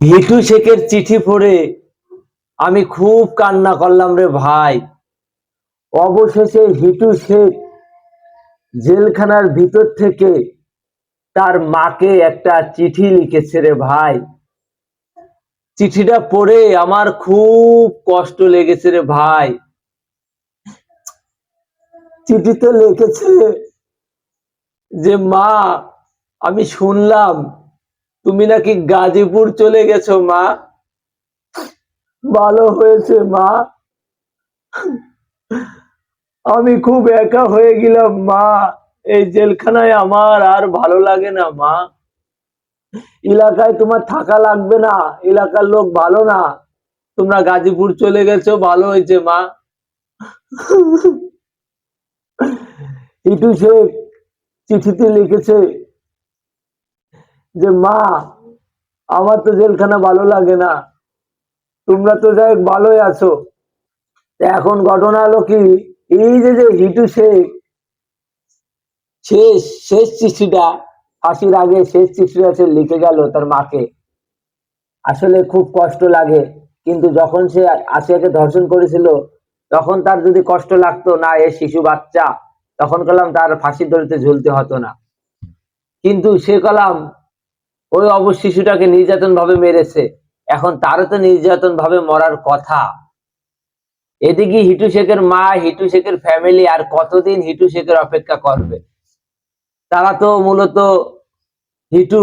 হিটু শেখের চিঠি পড়ে আমি খুব কান্না করলাম রে ভাই। অবশেষে হিটু শেখ জেলখানার ভিতর থেকে তার মাকে একটা চিঠি লিখেছে রে ভাই। চিঠিটা পড়ে আমার খুব কষ্ট লেগেছে রে ভাই। চিঠিতে লিখেছে যে, মা, আমি শুনলাম তুমি নাকি গাজীপুর চলে গেছো, মা? ভালো হয়েছে, মা। আমি খুব একা হয়ে গেলাম, মা। এই জেলখানায় আমার আর ভালো লাগে না, মা। এলাকায় তোমার থাকা লাগবে না, এলাকার লোক ভালো না। তোমরা গাজীপুর চলে গেছো, ভালো হয়েছে, মা। ইটু শেখ চিঠিতে লিখেছে যে, মা, আমার তো জেলখানা ভালো লাগে না। তোমরা তো যাই ভালোই আছো। এখন ঘটনা হলো কি, এই যে যে হিটু শেখ শেষ শেষ চিঠিটা, ফাঁসির আগে শেষ চিঠিটা সে লিখে গেল তার মাকে। আসলে খুব কষ্ট লাগে, কিন্তু যখন সে আসিয়াকে ধর্ষণ করেছিল, তখন তার যদি কষ্ট লাগতো, না, এ শিশু বাচ্চা। তখন কলাম, তার ফাঁসির দড়িতে ঝুলতে হতো না। কিন্তু সে কলাম ওই অবশ শিশুটাকে নির্যাতন ভাবে মেরেছে। এখন তারও তো নির্যাতন ভাবে মরার কথা। এদিকে হিটু শেখের মা, হিটু শেখের ফ্যামিলি আর কতদিন হিটু শেখের অপেক্ষা করবে? তারা তো মূলত হিটু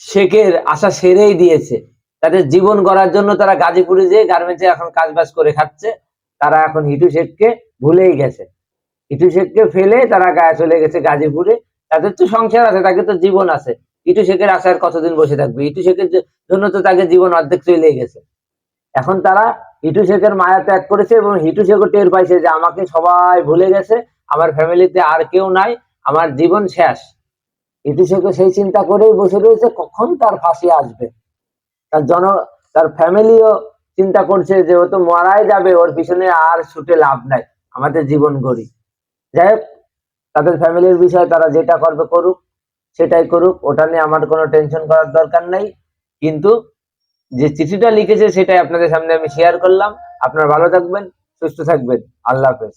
শেখের আশা সেরেই দিয়েছে। তাদের জীবন গড়ার জন্য তারা গাজীপুরে যেয়ে গার্মেন্টসে এখন কাজ বাজ করে খাচ্ছে। তারা এখন হিটু শেখকে ভুলেই গেছে। হিটু শেখকে ফেলে তারা গায়ে চলে গেছে গাজীপুরে। তাদের তো সংসার আছে, তাকে তো জীবন আছে। ইটু শেখের আশায় কতদিন বসে থাকবে? ইটু শেখের জন্য তো তাকে জীবন অর্ধেক চলে গেছে। এখন তারা হিটু শেখের মায়া ত্যাগ করেছে এবং হিটু শেখও টের পাইছে যে আমাকে সবাই ভুলে গেছে, আমার ফ্যামিলিতে আর কেউ নাই, আমার জীবন শেষ। হিটু শেখও সেই চিন্তা করেই বসে রয়েছে, কখন তার ফাঁসি আসবে? তার জন তার ফ্যামিলিও চিন্তা করছে যে ও তো মারাই যাবে, ওর পিছনে আর ছুটে লাভ নাই, আমাদের জীবন গড়ি। যাই তাদের ফ্যামিলির বিষয়ে তারা যেটা করবে করুক। সেটাই করুক, ওটা নিয়ে আমার কোনো টেনশন করার দরকার নেই। কিন্তু যে চিঠিটা লিখেছে সেটাই আপনাদের সামনে আমি শেয়ার করলাম। আপনারা ভালো থাকবেন, সুস্থ থাকবেন। আল্লাহ হাফেজ।